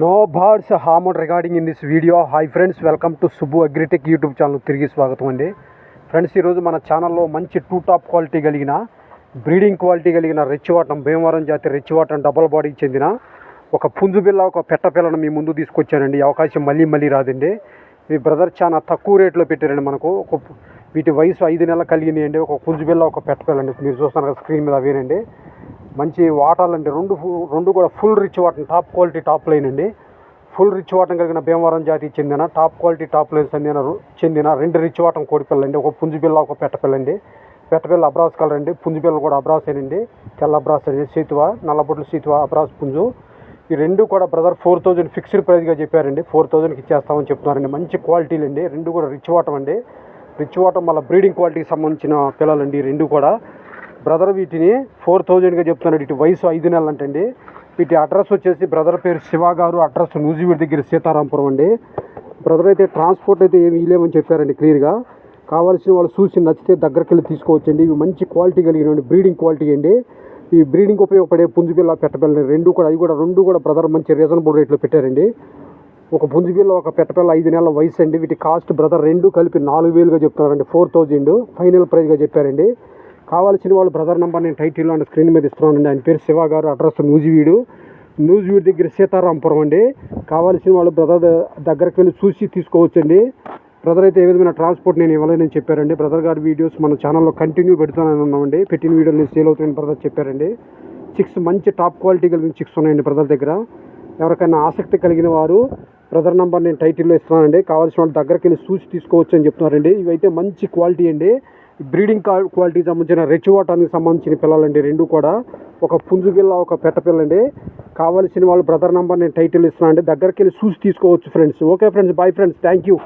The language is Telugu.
No birds hormone regarding in this video hi friends welcome to Subbu agritech YouTube channel తిరిగి స్వాగతం అండి. ఫ్రెండ్స్ ఈరోజు మన ఛానల్లో మంచి టూ టాప్ క్వాలిటీ కలిగిన బ్రీడింగ్ క్వాలిటీ కలిగిన రెచ్చివాటం భీమవరం జాతి రెచ్చివాటం డబల్ బాడీకి చెందిన ఒక పుంజు బిల్ల ఒక పెట్ట పిల్లను మీ ముందు తీసుకొచ్చానండి. అవకాశం మళ్ళీ మళ్ళీ రాదండి. మీ బ్రదర్ చాలా తక్కువ రేట్లో పెట్టారండి మనకు. ఒక వీటి వయసు ఐదు నెలలు కలిగినాయండి ఒక పుంజు బిల్ల ఒక పెట్ట పిల్ల అండి మీరు చూస్తున్నారు స్క్రీన్ మీద అవేనండి. మంచి వాటాలండి రెండు ఫు- రెండు కూడా full rich water top quality top line అండి. ఫుల్ రిచ్ వాటం కలిగిన భీమవరం జాతికి చెందిన టాప్ క్వాలిటీ టాప్ లైన్ చెందిన రు- చెందిన రెండు రిచ్ వాటం కోడిపిల్ల అండి. ఒక పుంజు పిల్ల ఒక పెట్టపిల్ల అండి. పెట్టపిల్ల అబ్రాస్ కలర్ అండి. పుంజు పిల్ల కూడా అబ్రాసేనండి తెల్ల అబ్రాస్ అండి. సీతువ నల్లబొట్లు సీతువ అబ్రాస్ పుంజు. ఈ రెండు కూడా బ్రదర్ ఫోర్ థౌజండ్ ఫిక్స్డ్ ప్రైస్గా చెప్పారండి. ఫోర్ థౌజండ్కి ఇచ్చేస్తామని చెప్తున్నారండి. మంచి క్వాలిటీలు అండి రెండు కూడా రిచ్ వాటం అండి. రిచ్ వాటం మళ్ళీ బ్రీడింగ్ క్వాలిటీకి సంబంధించిన పిల్లలండి ఈ రెండు కూడా. బ్రదర్ వీటిని ఫోర్ థౌజండ్గా చెప్తున్నాడు. ఇటు వయసు ఐదు నెలలు అంటండి. వీటి అడ్రస్ వచ్చేసి బ్రదర్ పేరు శివ గారు అడ్రస్ నూజివీడి దగ్గర సీతారాంపురం అండి. బ్రదర్ అయితే ట్రాన్స్పోర్ట్ అయితే ఏమి ఇవ్వలేమని చెప్పారండి క్లియర్గా. కావాల్సిన వాళ్ళు చూసి నచ్చితే దగ్గరికి వెళ్ళి తీసుకోవచ్చండి. ఇవి మంచి క్వాలిటీ కలిగిన బ్రీడింగ్ క్వాలిటీ అండి. ఈ బ్రీడింగ్ ఉపయోగపడే పుంజు పిల్ల పెట్టపిల్ల రెండు కూడా అవి కూడా రెండు కూడా బ్రదర్ మంచి రీజనబుల్ రేట్లో పెట్టారండి. ఒక పుంజు పిల్ల ఒక పెట్టపిల్ల ఐదు నెలల వయసు అండి వీటి కాస్ట్ బ్రదర్ రెండు కలిపి నాలుగు వేలుగా చెప్తున్నారండి. ఫోర్ థౌజండ్ ఫైనల్ ప్రైస్గా చెప్పారండి. కావాల్సిన వాళ్ళు బ్రదర్ నెంబర్ నేను టైటిల్లో అండ్ స్క్రీన్ మీద ఇస్తున్నానండి. ఆయన పేరు శివ గారు అడ్రస్ నూజివీడు. నూజివీడు దగ్గర సీతారాంపురం అండి. కావాల్సిన వాళ్ళు బ్రదర్ దగ్గరికి వెళ్ళి చూసి తీసుకోవచ్చండి. బ్రదర్ అయితే ఏ విధమైన ట్రాన్స్పోర్ట్ నేను ఇవ్వలేనని చెప్పారండి. బ్రదర్ గారి వీడియోస్ మన ఛానల్లో కంటిన్యూ పెడుతున్నాను ఉన్నామండి. పెట్టిన వీడియోలు నేను సేల్ అవుతాయని బ్రదర్ చెప్పారండి. చిక్స్ మంచి టాప్ క్వాలిటీ కలిగిన చిక్స్ ఉన్నాయండి బ్రదర్ దగ్గర. ఎవరికైనా ఆసక్తి కలిగిన వారు బ్రదర్ నంబర్ నేను టైటిల్లో ఇస్తున్నానండి. కావాల్సిన వాళ్ళు దగ్గరికి వెళ్ళి చూసి తీసుకోవచ్చు అని చెప్తున్నారండి. ఇవైతే మంచి క్వాలిటీ అండి. బ్రీడింగ్ క్వాలిటీకి సంబంధించిన రెచ్చివాటానికి సంబంధించిన పిల్లలండి రెండు కూడా. ఒక పుంజు పిల్ల ఒక పెట్ట పిల్ల అండి కావాల్సిన వాళ్ళు బ్రదర్ నెంబర్ నేను టైటిల్ ఇస్తున్నానండి దగ్గరికి వెళ్ళి చూసి తీసుకోవచ్చు friends. Okay friends bye friends. Thank you